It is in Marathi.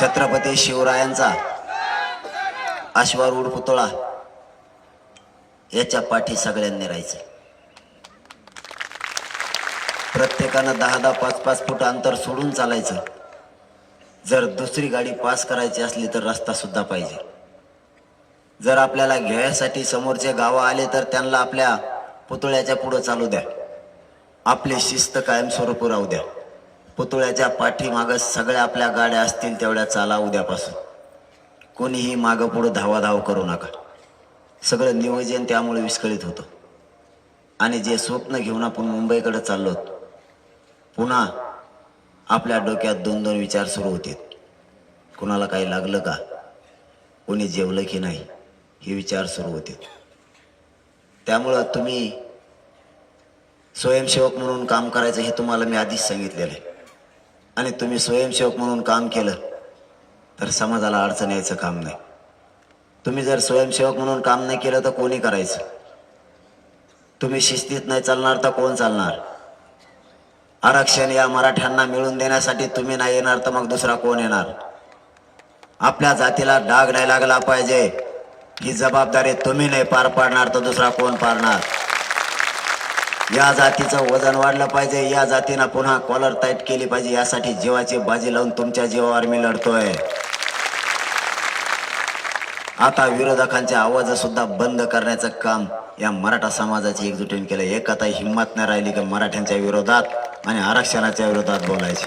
छत्रपती शिवरायांचा अश्वारूढ पुतळा याच्या पाठी सगळ्यांनी राहायचं. प्रत्येकानं दहा दहा पाच पाच फूट अंतर सोडून चालायचं. जर दुसरी गाडी पास करायची असली तर रस्ता सुद्धा पाहिजे. जर आपल्याला घ्यायसाठी समोरचे गावं आले तर त्यांना आपल्या पुतळ्याच्या पुढं चालू द्या. आपली शिस्त कायमस्वरूपी राहू द्या. पुतळ्याच्या पाठीमागं सगळ्या आपल्या गाड्या असतील तेवढ्या चाला उद्यापासून. कोणीही मागं पुढं धावाधाव करू नका. सगळं नियोजन त्यामुळे विस्कळीत होतं. आणि जे स्वप्न घेऊन आपण मुंबईकडे चाललो पुन्हा आपल्या डोक्यात दोन दोन विचार सुरू होते कुणाला काही लागलं का? कोणी जेवलं की नाही? हे विचार सुरू होते त्यामुळं तुम्ही स्वयंसेवक म्हणून काम करायचं हे तुम्हाला मी आधीच सांगितलेलं आहे. आणि तुम्ही स्वयंसेवक म्हणून काम केलं तर समाजाला अडचण यायचं काम नाही. तुम्ही जर स्वयंसेवक म्हणून काम नाही केलं तर कोणी करायचं? तुम्ही शिस्तीत नाही चालणार तर कोण चालणार? आरक्षण या मराठ्यांना मिळून देण्यासाठी तुम्ही नाही येणार तर मग दुसरा कोण येणार? आपल्या जातीला डाग नाही लागला पाहिजे. ही जबाबदारी तुम्ही नाही पार पाडणार तर दुसरा कोण पाडणार? या जातीचं वजन वाढलं पाहिजे या जातीनं पुन्हा कॉलर टाईट केली पाहिजे यासाठी जीवाची बाजी लावून तुमच्या जीवावर मी लढतोय. आता विरोधकांचे आवाज सुद्धा बंद करण्याचं काम या मराठा समाजाची एकजुटीने केलं एक आता हिंमत नाही राहिली की मराठ्यांच्या विरोधात आणि आरक्षणाच्या विरोधात बोलायची.